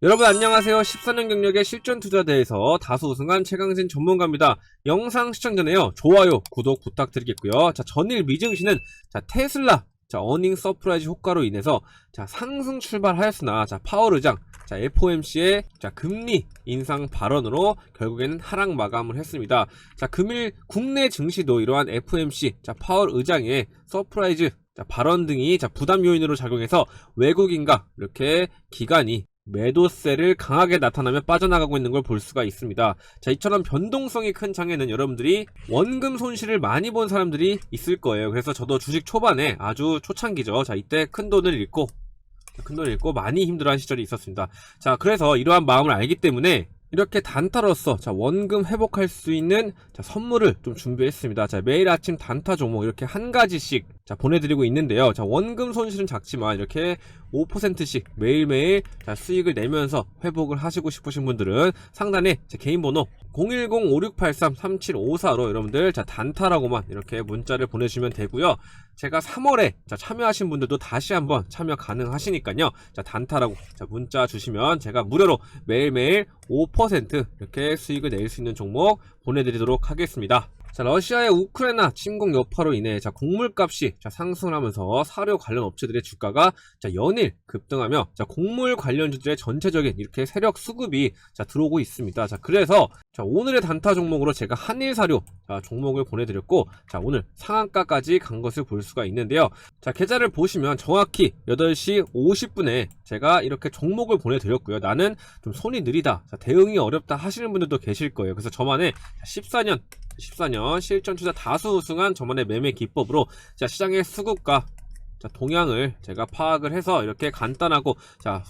여러분 안녕하세요. 14년 경력의 실전 투자대에서 다수 우승한 최강진 전문가입니다. 영상 시청 전에요. 좋아요, 구독 부탁드리겠고요. 자, 전일 미증시는 자, 테슬라 자, 어닝 서프라이즈 효과로 인해서 자, 상승 출발하였으나 자, 파월 의장 자, FOMC의 자, 금리 인상 발언으로 결국에는 하락 마감을 했습니다. 자, 금일 국내 증시도 이러한 FOMC 자, 파월 의장의 서프라이즈 자, 발언 등이 자, 부담 요인으로 작용해서 외국인과 이렇게 기관이 매도세를 강하게 나타나며 빠져나가고 있는 걸 볼 수가 있습니다. 자, 이처럼 변동성이 큰 장에는 여러분들이 원금 손실을 많이 본 사람들이 있을 거예요. 그래서 저도 주식 초반에 아주 초창기죠. 자, 이때 큰 돈을 잃고 큰 돈을 잃고 많이 힘들어한 시절이 있었습니다. 자, 그래서 이러한 마음을 알기 때문에 이렇게 단타로서 자 원금 회복할 수 있는 자 선물을 좀 준비했습니다. 자 매일 아침 단타 종목 이렇게 한 가지씩 자 보내드리고 있는데요. 자 원금 손실은 작지만 이렇게 5%씩 매일매일 자 수익을 내면서 회복을 하시고 싶으신 분들은 상단에 제 개인 번호 010-5683-3754로 여러분들 자 단타라고만 이렇게 문자를 보내주시면 되고요. 제가 3월에 자 참여하신 분들도 다시 한번 참여 가능하시니까요. 자 단타라고 자 문자 주시면 제가 무료로 매일매일 5% 이렇게 수익을 낼 수 있는 종목 보내드리도록 하겠습니다. 자, 러시아의 우크라이나 침공 여파로 인해 자, 곡물값이 자, 상승을 하면서 사료 관련 업체들의 주가가 자, 연일 급등하며 자, 곡물 관련 주들의 전체적인 이렇게 세력 수급이 자, 들어오고 있습니다. 자, 그래서 자, 오늘의 단타 종목으로 제가 한일 사료 자, 종목을 보내드렸고 자, 오늘 상한가까지 간 것을 볼 수가 있는데요. 자, 계좌를 보시면 정확히 8시 50분에 제가 이렇게 종목을 보내드렸고요. 나는 좀 손이 느리다, 자, 대응이 어렵다 하시는 분들도 계실 거예요. 그래서 저만의 14년 14년 실전 투자 다수 우승한 저만의 매매 기법으로 자 시장의 수급과 자 동향을 제가 파악을 해서 이렇게 간단하고 자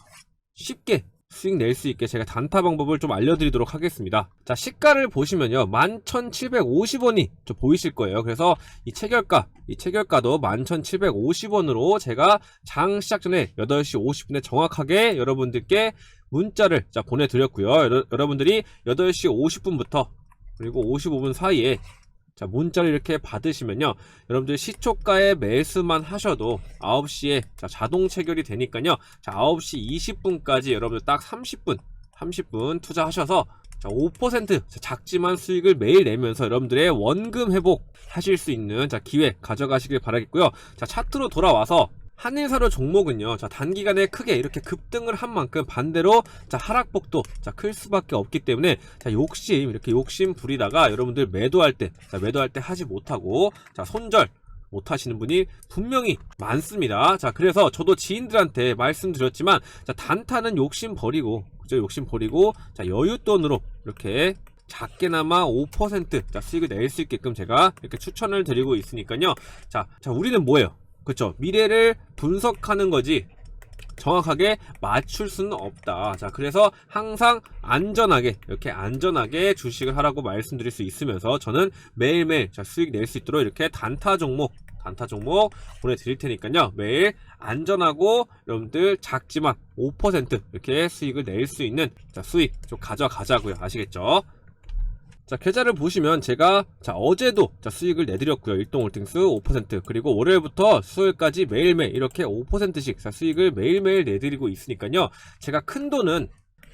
쉽게 수익 낼 수 있게 제가 단타 방법을 좀 알려드리도록 하겠습니다. 자, 시가를 보시면요. 11,750원이 좀 보이실 거예요. 그래서 이 체결가, 이 체결가도 11,750원으로 제가 장 시작 전에 8시 50분에 정확하게 여러분들께 문자를 자, 보내드렸고요. 여러, 여러분들이 8시 50분부터 그리고 55분 사이에 자 문자를 이렇게 받으시면요. 여러분들 시초가에 매수만 하셔도 9시에 자, 자동 체결이 되니까요. 자 9시 20분까지 여러분들 딱 30분 30분 투자하셔서 자, 5% 작지만 수익을 매일 내면서 여러분들의 원금 회복 하실 수 있는 자 기회 가져가시길 바라겠고요. 자 차트로 돌아와서 한일사료 종목은요, 자, 단기간에 크게 이렇게 급등을 한 만큼 반대로, 자, 하락폭도, 자, 클 수밖에 없기 때문에, 자, 욕심, 이렇게 욕심 부리다가 여러분들 매도할 때, 자, 매도할 때 하지 못하고, 자, 손절, 못 하시는 분이 분명히 많습니다. 자, 그래서 저도 지인들한테 말씀드렸지만, 자, 단타는 욕심 버리고, 그죠? 욕심 버리고, 자, 여윳돈으로 이렇게 작게나마 5% 자, 수익을 낼 수 있게끔 제가 이렇게 추천을 드리고 있으니까요. 자, 자, 우리는 뭐예요? 그렇죠. 미래를 분석하는 거지 정확하게 맞출 수는 없다. 자, 그래서 항상 안전하게 이렇게 안전하게 주식을 하라고 말씀드릴 수 있으면서 저는 매일매일 자, 수익 낼 수 있도록 이렇게 단타 종목 단타 종목 보내드릴 테니까요. 매일 안전하고 여러분들 작지만 5% 이렇게 수익을 낼 수 있는 자, 수익 좀 가져가자고요. 아시겠죠? 자, 계좌를 보시면 제가 자, 어제도 자, 수익을 내드렸고요. 일동홀딩스 5% 그리고 월요일부터 수요일까지 매일매일 이렇게 5%씩 자, 수익을 매일매일 내드리고 있으니까요. 제가 큰 돈은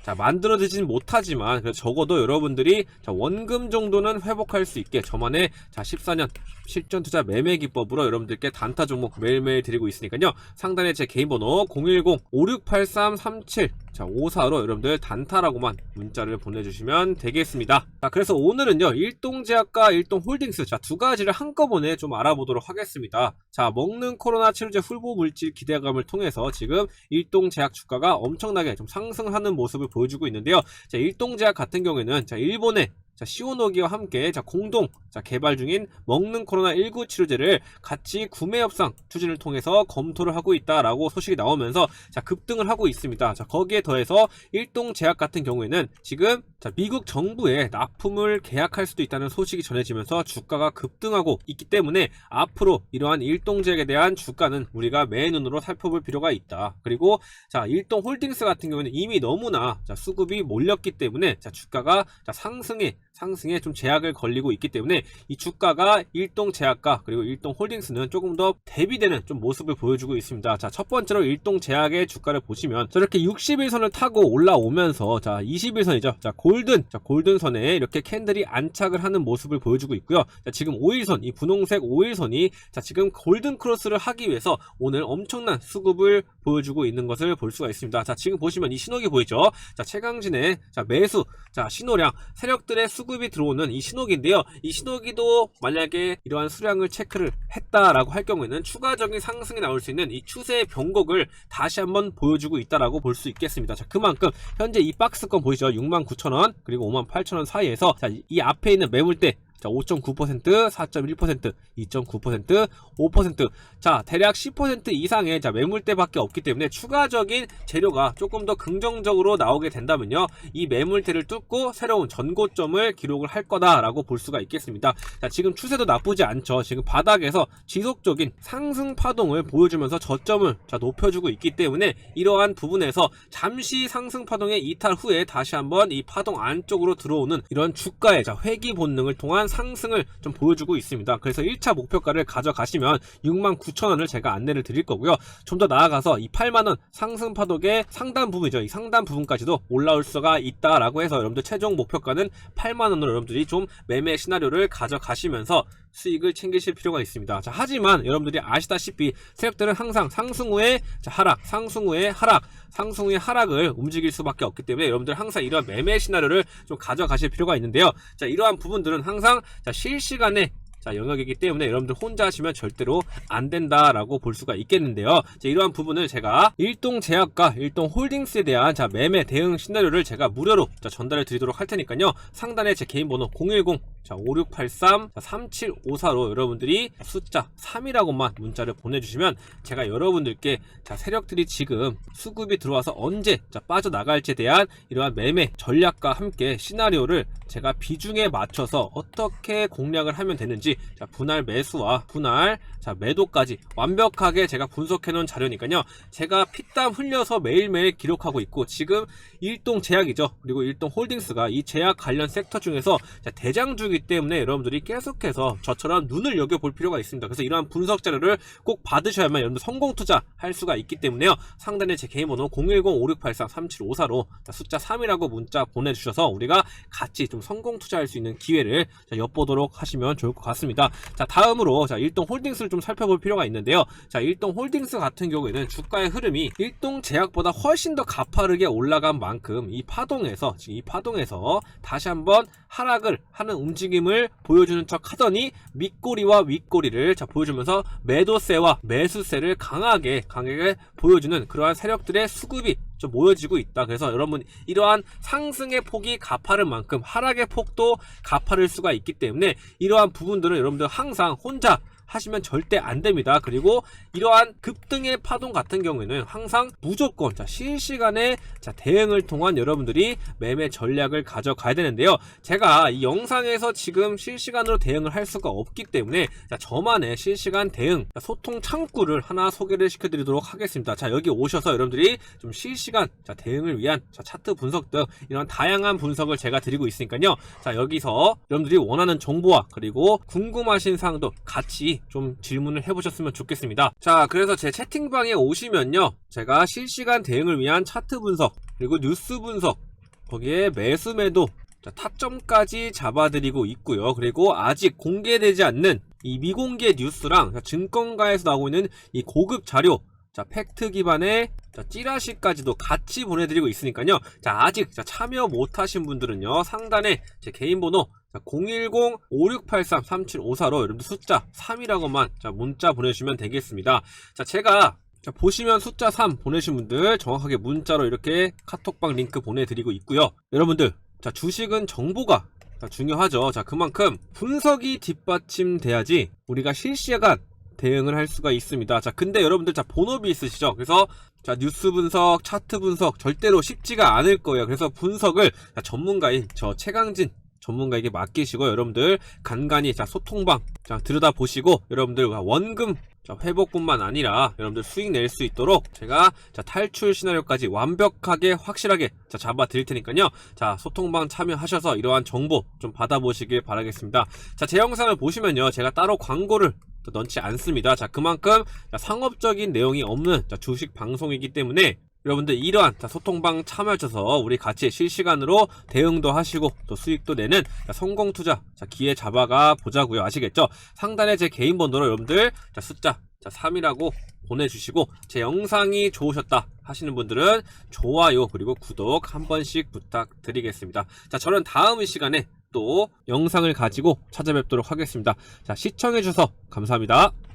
자, 만들어지진 못하지만 그래도 적어도 여러분들이 자, 원금 정도는 회복할 수 있게 저만의 자, 14년 실전 투자 매매 기법으로 여러분들께 단타 종목 매일매일 드리고 있으니까요. 상단에 제 개인 번호 010-5683-37 자, 54로 여러분들 단타라고만 문자를 보내주시면 되겠습니다. 자, 그래서 오늘은요, 일동제약과 일동홀딩스, 자, 두 가지를 한꺼번에 좀 알아보도록 하겠습니다. 자, 먹는 코로나 치료제 훌보 물질 기대감을 통해서 지금 일동제약 주가가 엄청나게 좀 상승하는 모습을 보여주고 있는데요. 자, 일동제약 같은 경우에는, 자, 일본의 자, 시오노기와 함께 자, 공동 자, 개발 중인 먹는 코로나19 치료제를 같이 구매 협상 추진을 통해서 검토를 하고 있다라고 소식이 나오면서 자, 급등을 하고 있습니다. 자, 거기에 더해서 일동 제약 같은 경우에는 지금 자, 미국 정부에 납품을 계약할 수도 있다는 소식이 전해지면서 주가가 급등하고 있기 때문에 앞으로 이러한 일동 제약에 대한 주가는 우리가 매 눈으로 살펴볼 필요가 있다. 그리고 자, 일동 홀딩스 같은 경우에는 이미 너무나 자, 수급이 몰렸기 때문에 자, 주가가 자, 상승에 상승에 좀 제약을 걸리고 있기 때문에 이 주가가 일동 제약과 그리고 일동 홀딩스는 조금 더 대비되는 좀 모습을 보여주고 있습니다. 자, 첫 번째로 일동 제약의 주가를 보시면 저렇게 60일선을 타고 올라오면서 자, 21선이죠. 자, 골든, 자, 골든선에 이렇게 캔들이 안착을 하는 모습을 보여주고 있고요. 자, 지금 5일선, 이 분홍색 5일선이 자, 지금 골든 크로스를 하기 위해서 오늘 엄청난 수급을 보여주고 있는 것을 볼 수가 있습니다. 자, 지금 보시면 이 신호기 보이죠? 자, 최강진의 자, 매수, 자, 신호량, 세력들의 수급이 들어오는 이 신호기인데요. 이 신호기도 만약에 이러한 수량을 체크를 했다라고 할 경우에는 추가적인 상승이 나올 수 있는 이 추세의 변곡을 다시 한번 보여주고 있다라고 볼 수 있겠습니다. 자, 그만큼 현재 이 박스권 보이죠? 69,000원 그리고 58,000원 사이에서 자, 이 앞에 있는 매물대 자, 5.9%, 4.1%, 2.9%, 5%. 자, 대략 10% 이상의 자, 매물대밖에 없기 때문에 추가적인 재료가 조금 더 긍정적으로 나오게 된다면요. 이 매물대를 뚫고 새로운 전고점을 기록을 할 거다라고 볼 수가 있겠습니다. 자, 지금 추세도 나쁘지 않죠. 지금 바닥에서 지속적인 상승 파동을 보여주면서 저점을 자, 높여주고 있기 때문에 이러한 부분에서 잠시 상승 파동의 이탈 후에 다시 한번 이 파동 안쪽으로 들어오는 이런 주가의 자, 회귀 본능을 통한 상승을 좀 보여주고 있습니다. 그래서 1차 목표가를 가져가시면 69,000원을 제가 안내를 드릴 거고요. 좀 더 나아가서 이 8만 원 상승 파동의 상단 부분이죠. 이 상단 부분까지도 올라올 수가 있다라고 해서 여러분들 최종 목표가는 8만 원으로 여러분들이 좀 매매 시나리오를 가져가시면서 수익을 챙기실 필요가 있습니다. 자, 하지만 여러분들이 아시다시피 세력들은 항상 상승 후에 자, 하락, 상승 후에 하락, 상승 후에 하락을 움직일 수밖에 없기 때문에 여러분들 항상 이러한 매매 시나리오를 좀 가져가실 필요가 있는데요. 자, 이러한 부분들은 항상 자, 실시간에 자, 영역이기 때문에 여러분들 혼자 하시면 절대로 안 된다라고 볼 수가 있겠는데요. 자, 이러한 부분을 제가 일동 제약과 일동 홀딩스에 대한 자, 매매 대응 시나리오를 제가 무료로 자, 전달해 드리도록 할 테니까요. 상단에 제 개인 번호 010 자, 5683 3754로 여러분들이 숫자 3이라고만 문자를 보내주시면 제가 여러분들께 자, 세력들이 지금 수급이 들어와서 언제 자, 빠져나갈지에 대한 이러한 매매 전략과 함께 시나리오를 제가 비중에 맞춰서 어떻게 공략을 하면 되는지 자, 분할 매수와 분할 자, 매도까지 완벽하게 제가 분석해 놓은 자료니까요. 제가 피땀 흘려서 매일매일 기록하고 있고 지금 일동 제약이죠. 그리고 일동 홀딩스가 이 제약 관련 섹터 중에서 자, 대장주기 때문에 여러분들이 계속해서 저처럼 눈을 여겨 볼 필요가 있습니다. 그래서 이러한 분석 자료를 꼭 받으셔야만 여러분들 성공 투자 할 수가 있기 때문에요. 상단에 제 개인 번호 010-5683-3754로 숫자 3이라고 문자 보내주셔서 우리가 같이 좀 성공 투자할 수 있는 기회를 자, 엿보도록 하시면 좋을 것 같습니다. 자, 다음으로 자, 일동 홀딩스를 좀 살펴볼 필요가 있는데요. 자, 일동 홀딩스 같은 경우에는 주가의 흐름이 일동 제약보다 훨씬 더 가파르게 올라간 만큼 이 파동에서 이 파동에서 다시 한번 하락을 하는 움직임을 보여주는 척 하더니 밑꼬리와 윗꼬리를 자, 보여주면서 매도세와 매수세를 강하게 강하게 보여주는 그러한 세력들의 수급이 좀 모여지고 있다. 그래서 여러분 이러한 상승의 폭이 가파른 만큼 하락의 폭도 가파를 수가 있기 때문에 이러한 부분들은 여러분들 항상 혼자 하시면 절대 안 됩니다. 그리고 이러한 급등의 파동 같은 경우에는 항상 무조건 자, 실시간에 자, 대응을 통한 여러분들이 매매 전략을 가져가야 되는데요. 제가 이 영상에서 지금 실시간으로 대응을 할 수가 없기 때문에 자, 저만의 실시간 대응 자, 소통 창구를 하나 소개를 시켜드리도록 하겠습니다. 자 여기 오셔서 여러분들이 좀 실시간 자, 대응을 위한 자, 차트 분석 등 이런 다양한 분석을 제가 드리고 있으니까요. 자 여기서 여러분들이 원하는 정보와 그리고 궁금하신 사항도 같이 좀 질문을 해보셨으면 좋겠습니다. 자, 그래서 제 채팅방에 오시면요. 제가 실시간 대응을 위한 차트 분석, 그리고 뉴스 분석, 거기에 매수 매도, 자, 타점까지 잡아드리고 있고요. 그리고 아직 공개되지 않는 이 미공개 뉴스랑 자, 증권가에서 나오고 있는 이 고급 자료, 자, 팩트 기반의 자, 찌라시까지도 같이 보내드리고 있으니까요. 자, 아직 자, 참여 못하신 분들은요. 상단에 제 개인 번호 010-5683-3754로 여러분들 숫자 3이라고만 자, 문자 보내주시면 되겠습니다. 자, 제가 자, 보시면 숫자 3 보내신 분들 정확하게 문자로 이렇게 카톡방 링크 보내드리고 있고요. 여러분들, 자, 주식은 정보가 자, 중요하죠. 자, 그만큼 분석이 뒷받침돼야지 우리가 실시간 대응을 할 수가 있습니다. 자, 근데 여러분들 자, 본업이 있으시죠? 그래서 자, 뉴스 분석, 차트 분석 절대로 쉽지가 않을 거예요. 그래서 분석을 자, 전문가인 저 최강진 전문가에게 맡기시고 여러분들 간간히 자 소통방 자 들여다 보시고 여러분들 원금 자, 회복뿐만 아니라 여러분들 수익 낼 수 있도록 제가 자, 탈출 시나리오까지 완벽하게 확실하게 자, 잡아 드릴 테니까요. 자, 소통방 참여하셔서 이러한 정보 좀 받아보시길 바라겠습니다. 자, 제 영상을 보시면요. 제가 따로 광고를 또 넣지 않습니다. 자, 그만큼 자, 상업적인 내용이 없는 자, 주식 방송이기 때문에 여러분들 이러한 자, 소통방 참여하셔서 우리 같이 실시간으로 대응도 하시고 또 수익도 내는 자, 성공 투자 자, 기회 잡아가 보자고요. 아시겠죠? 상단에 제 개인 번호로 여러분들 자, 숫자 자, 3이라고 보내주시고 제 영상이 좋으셨다 하시는 분들은 좋아요 그리고 구독 한 번씩 부탁드리겠습니다. 자, 저는 다음 시간에 또 영상을 가지고 찾아뵙도록 하겠습니다. 자, 시청해주셔서 감사합니다.